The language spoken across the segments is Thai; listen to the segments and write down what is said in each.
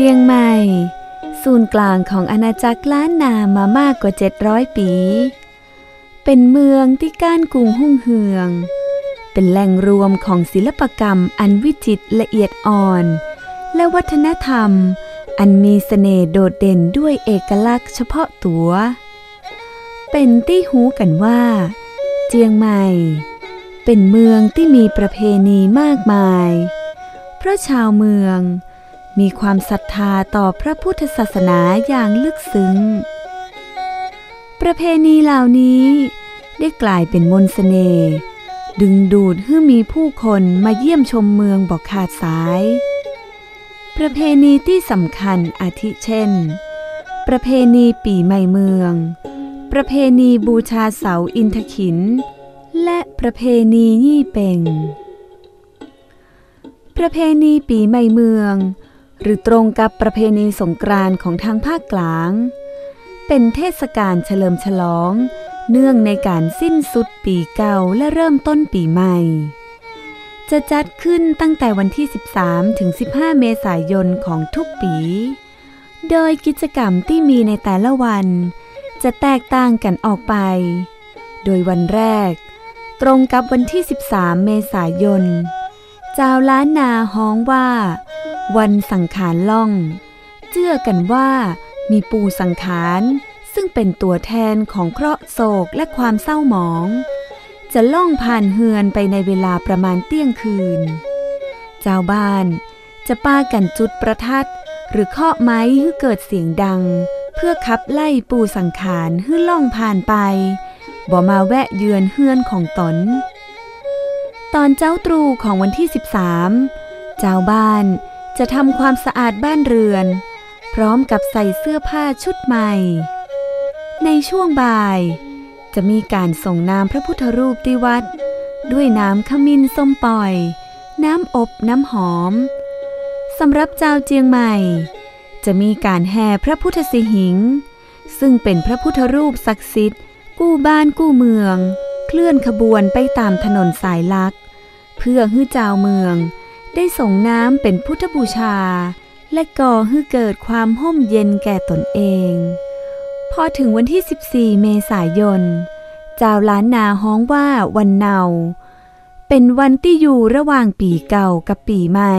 จียงใหม่ ศูนย์กลางของอาณาจักรล้านนามามากกว่า 700 ปี เป็นเมืองที่ก้านกุงหุ่งเหือง เป็นแหล่งรวมของศิลปกรรมอันวิจิตรละเอียดอ่อน และวัฒนธรรม อันมีเสน่ห์โดดเด่นด้วยเอกลักษณ์เฉพาะตัว เป็นที่หูกันว่า เจียงใหม่ เป็นเมืองที่มีประเพณีมากมาย เพราะชาวเมือง มีความศรัทธาต่อพระพุทธศาสนาอย่างลึกซึ้ง ประเพณีเหล่านี้ได้กลายเป็นมนสเสน่ห์ดึงดูดให้มีผู้คนมาเยี่ยมชมเมืองบอกขาดสาย ประเพณีที่สำคัญอาทิเช่น ประเพณีปีใหม่เมือง ประเพณีบูชาเสาอินทขิน และประเพณียี่เป่งประเพณีปีใหม่เมือง หรือตรงกับประเพณีสงกรานต์ของทางภาคกลาง เป็นเทศกาลเฉลิมฉลอง เนื่องในการสิ้นสุดปีเก่าและเริ่มต้นปีใหม่ จะจัดขึ้นตั้งแต่วันที่ 13 ถึง 15 เมษายนของทุกปี โดยกิจกรรมที่มีในแต่ละวัน จะแตกต่างกันออกไป โดยวันแรก ตรงกับวันที่ 13 เมษายน เจ้าล้านนาฮ้องว่า วันสังขารล่อง เชื่อกันว่ามีปูสังขารซึ่งเป็นตัวแทนของเคราะห์โศกและความเศร้าหมอง จะล่องผ่านเฮือนไปในเวลาประมาณเที่ยงคืน เจ้าบ้านจะป้ากันจุดประทัด หรือเคาะไม้ให้เกิดเสียงดัง เพื่อขับไล่ปูสังขารให้ล่องผ่านไปบ่มาแวะเยือนเฮือนของตน ตอนเจ้าตรูของวันที่ 13 เจ้าบ้าน จะทำความสะอาดบ้านเรือน พร้อมกับใส่เสื้อผ้าชุดใหม่ ในช่วงบ่าย จะมีการส่งน้ำพระพุทธรูปที่วัด ด้วยน้ำขมิ้นส้มปล่อย น้ำอบน้ำหอมสำหรับเจ้าเจียงใหม่ จะมีการแห่พระพุทธสิหิง ซึ่งเป็นพระพุทธรูปศักดิ์สิทธิ์ กู้บ้านกู้เมือง เคลื่อนขบวนไปตามถนนสายลัก เพื่อให้เจ้าเมือง ได้ส่งน้ำเป็นพุทธบูชา และก่อให้เกิดความห่มเย็นแก่ตนเอง พอถึงวันที่ 14 เมษายน เจ้าล้านนาฮ้องว่าวันเนา เป็นวันที่อยู่ระหว่างปีเก่ากับปีใหม่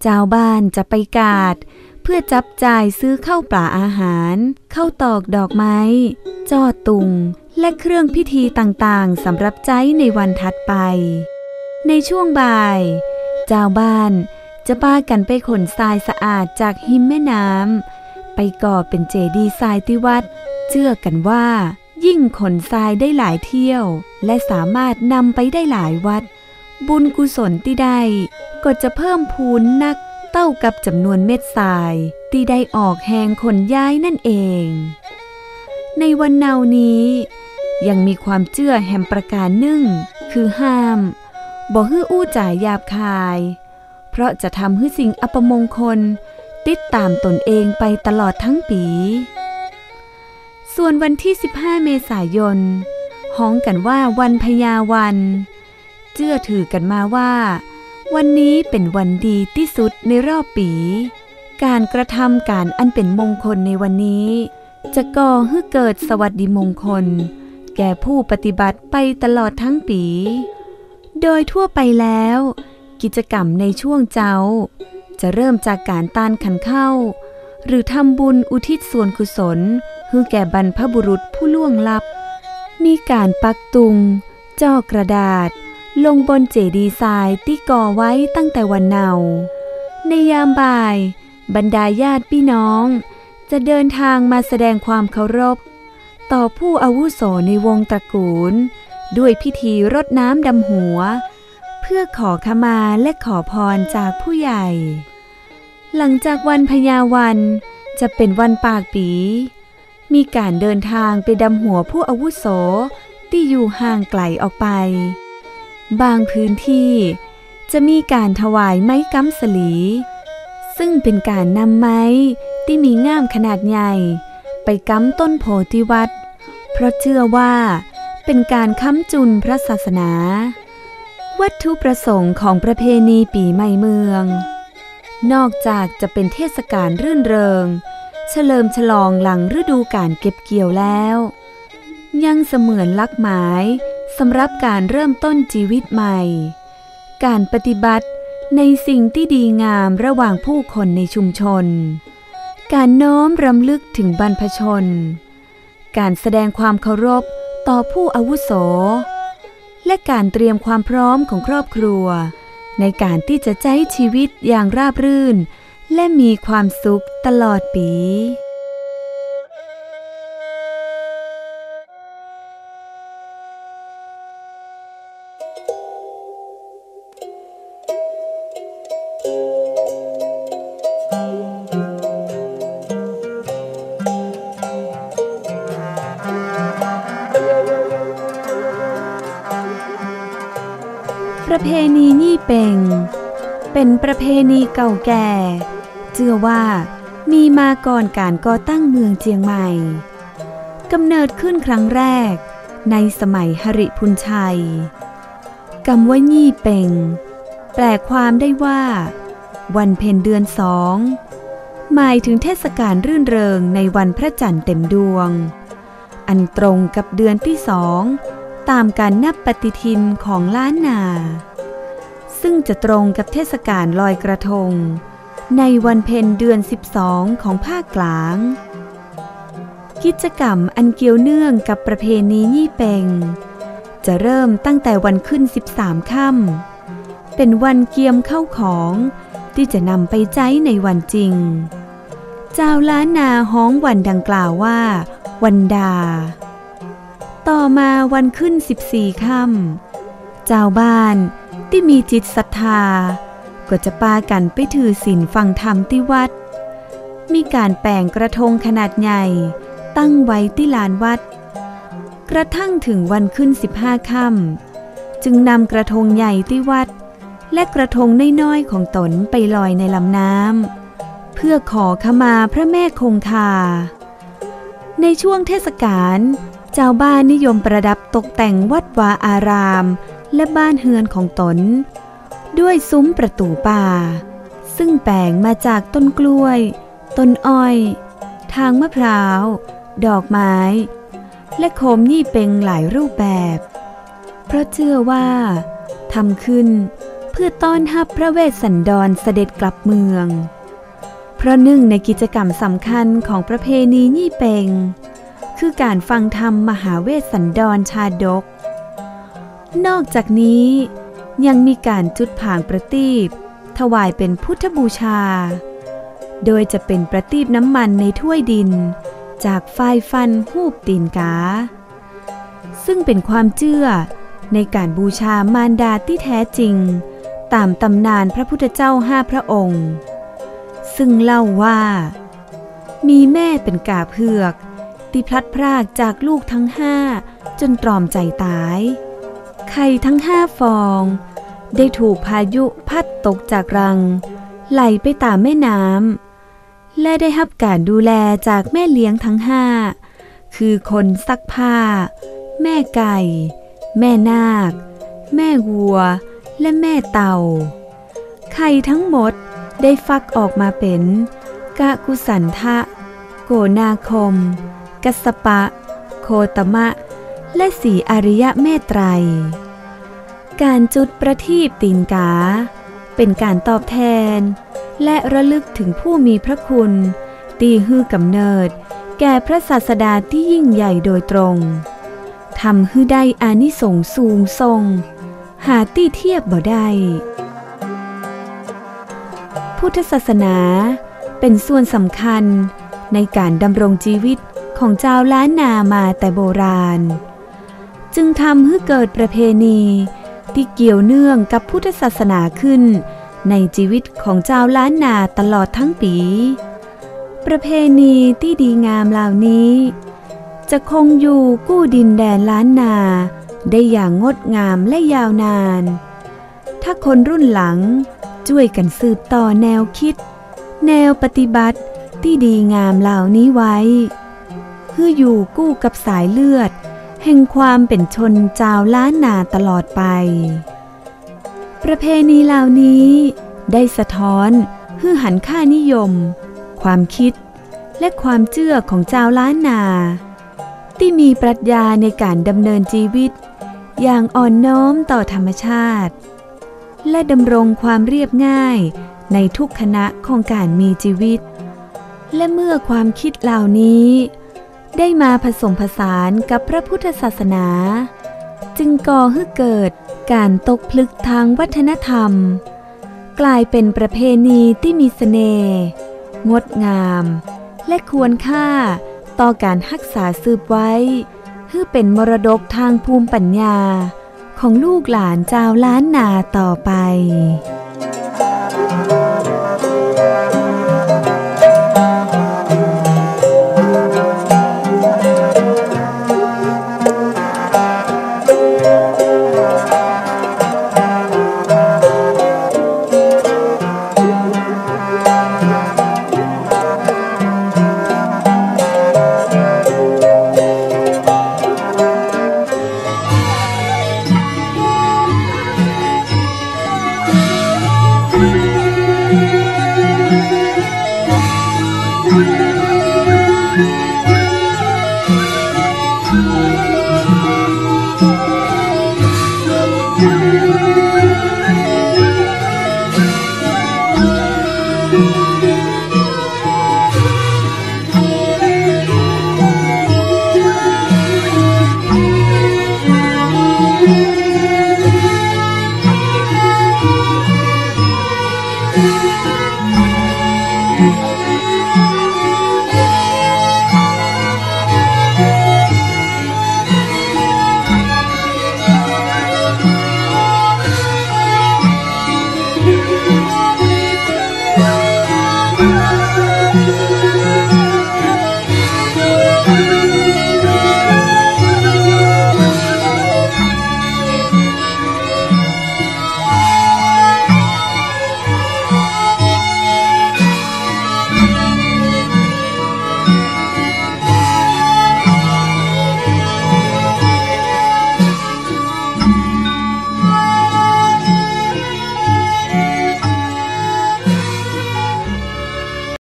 เจ้าบ้านจะไปกาดเพื่อจับจ่ายซื้อเข้าปลาอาหาร เข้าตอกดอกไม้ จอดตุง และเครื่องพิธีต่างๆสำหรับใจในวันถัดไป ในช่วงบ่าย เจ้าบ้านจะป้ากันไปขนทรายสะอาดจากหิมแม่น้ำไปก่อเป็นเจดีย์ทรายที่วัด เชื่อกันว่า ยิ่งขนทรายได้หลายเที่ยว และสามารถนำไปได้หลายวัด บุญกุศลที่ได้ก็จะเพิ่มพูนนักเต้ากับจำนวนเม็ดทรายที่ได้ออกแหงขนย้ายนั่นเอง ในวันเนานี้ ยังมีความเชื่อแห่งประการหนึ่ง คือห้าม บอกฮื้ออู้จ่ายหยาบคาย เพราะจะทำให้สิ่งอัปมงคล ติดตามตนเองไปตลอดทั้งปี ส่วนวันที่ 15 เมษายนห้องกันว่าวันพญาวันเชื่อถือกันมาว่า วันนี้เป็นวันดีที่สุดในรอบปี การกระทำการอันเป็นมงคลในวันนี้ จะก่อให้เกิดสวัสดิมงคล แก่ผู้ปฏิบัติไปตลอดทั้งปี โดยทั่วไปแล้ว กิจกรรมในช่วงเจ้า จะเริ่มจากการตานขันเข้า หรือทำบุญอุทิศส่วนกุศลให้แก่บรรพบุรุษผู้ล่วงลับ มีการปักตุงจ่อกระดาษ ลงบนเจดีย์ทรายที่ก่อไว้ตั้งแต่วันเนา ในยามบ่าย บรรดาญาติพี่น้อง จะเดินทางมาแสดงความเคารพ ต่อผู้อาวุโสในวงตระกูล ด้วยพิธีรดน้ำดำหัว เพื่อขอขมาและขอพรจากผู้ใหญ่ หลังจากวันพญาวันจะเป็นวันปากปี มีการเดินทางไปดำหัวผู้อาวุโสที่อยู่ห่างไกลออกไป บางพื้นที่จะมีการถวายไม้กำสลี ซึ่งเป็นการนำไม้ที่มีง่ามขนาดใหญ่ ไปกำต้นโพธิวัด เพราะเชื่อว่า เป็นการค้ำจุนพระศาสนา วัตถุประสงค์ของประเพณีปีใหม่เมือง นอกจากจะเป็นเทศกาลรื่นเริง เฉลิมฉลองหลังฤดูการเก็บเกี่ยวแล้ว ยังเสมือนลักหมายสำหรับการเริ่มต้นชีวิตใหม่ การปฏิบัติในสิ่งที่ดีงามระหว่างผู้คนในชุมชน การน้อมรำลึกถึงบรรพชน การแสดงความเคารพ ต่อผู้อาวุโส และการเตรียมความพร้อมของครอบครัว ในการที่จะใช้ชีวิตอย่างราบรื่น และมีความสุขตลอดปี ประเพณียี่เป่งเป็นประเพณีเก่าแก่ เชื่อว่ามีมาก่อนการก่อตั้งเมืองเจียงใหม่ กำเนิดขึ้นครั้งแรกในสมัยหริพุนชัยกำว่ายี่เป่งแปลความได้ว่า วันเพ็ญเดือนสอง หมายถึงเทศกาลรื่นเริงในวันพระจันทร์เต็มดวง อันตรงกับเดือนที่สอง ตามการนับปฏิทินของล้านนา ซึ่งจะตรงกับเทศกาลลอยกระทง ในวันเพ็ญเดือน 12 ของภาคกลาง กิจกรรมอันเกี่ยวเนื่องกับประเพณียี่เปงจะเริ่มตั้งแต่วันขึ้น 13 ค่ำเป็นวันเกียมเข้าของที่จะนำไปใจในวันจริง เจ้าล้านนาฮ้องวันดังกล่าวว่า วันดา ต่อมาวันขึ้นสิบสี่ค่ำเจ้าบ้านที่มีจิตศรัทธา ก็จะปากันไปถือศีลฟังธรรมที่วัด มีการแปลงกระทงขนาดใหญ่ ตั้งไว้ที่ลานวัด กระทั่งถึงวันขึ้นสิบห้าค่ำจึงนำกระทงใหญ่ที่วัด และกระทงน้อยๆของตนไปลอยในลำน้ำเพื่อขอขมาพระแม่คงคา ในช่วงเทศกาล ชาวบ้านนิยมประดับตกแต่งวัดวาอาราม และบ้านเฮือนของตน ด้วยซุ้มประตูป่า ซึ่งแปลงมาจากต้นกล้วย ต้นอ้อย ทางมะพร้าว ดอกไม้ และโคมยี่เป็งหลายรูปแบบ เพราะเชื่อว่าทำขึ้นเพื่อต้อนรับพระเวสสันดรเสด็จกลับเมือง เพราะหนึ่งในกิจกรรมสำคัญของประเพณียี่เป็ง คือการฟังธรรมมหาเวสสันดรชาดก นอกจากนี้ยังมีการจุดผางประทีปถวายเป็นพุทธบูชา โดยจะเป็นประทีปน้ำมันในถ้วยดิน จากไฟฟันหูบตีนกา ซึ่งเป็นความเชื่อในการบูชามารดาที่แท้จริง ตามตำนานพระพุทธเจ้าห้าพระองค์ ซึ่งเล่าว่า มีแม่เป็นกาเพือก ที่พลัดพรากจากลูกทั้งห้าจนตรอมใจตาย ไข่ทั้งห้าฟอง ได้ถูกพายุพัดตกจากรัง ไหลไปตามแม่น้ำและได้รับการดูแลจากแม่เลี้ยงทั้งห้าคือคนซักผ้า แม่ไก่ แม่นาค แม่วัว และแม่เต่า ไข่ทั้งหมดได้ฟักออกมาเป็นกะกุสันทะ โกนาคม กัสปะ โคตมะ และสีอริยะเมตไตร การจุดประทีปตีนกา เป็นการตอบแทน และระลึกถึงผู้มีพระคุณ ตีฮือกำเนิด แก่พระศาสดาที่ยิ่งใหญ่โดยตรงทำฮือได้อานิสงส์สูงทรง หาตี้เทียบบ่ได้พุทธศาสนาเป็นส่วนสำคัญในการดำรงชีวิต ของเจ้าล้านนามาแต่โบราณ จึงทำให้เกิดประเพณีที่เกี่ยวเนื่องกับพุทธศาสนาขึ้น ในชีวิตของเจ้าล้านนาตลอดทั้งปี ประเพณีที่ดีงามเหล่านี้ จะคงอยู่กู้ดินแดนล้านนา ได้อย่างงดงามและยาวนาน ถ้าคนรุ่นหลังช่วยกันสืบต่อแนวคิด แนวปฏิบัติที่ดีงามเหล่านี้ไว้ พื่ออยู่กู้กับสายเลือด แห่งความเป็นชนจาวล้านนาตลอดไป ประเพณีเหล่านี้ได้สะท้อนฮือหันค่านิยม ความคิดและความเชื่อของจ้าล้านนา ที่มีปรัชญาในการดำเนินชีวิต อย่างอ่อนน้อมต่อธรรมชาติ และดำรงความเรียบง่ายในทุกขณะของการมีชีวิต และเมื่อความคิดเหล่านี้ ได้มาผสมผสานกับพระพุทธศาสนา จึงก่อให้เกิดการตกพลึกทางวัฒนธรรม กลายเป็นประเพณีที่มีเสน่ห์งดงาม และควรค่าต่อการรักษาสืบไว้เพื่อเป็นมรดกทางภูมิปัญญาของลูกหลานเจ้าวล้านนาต่อไป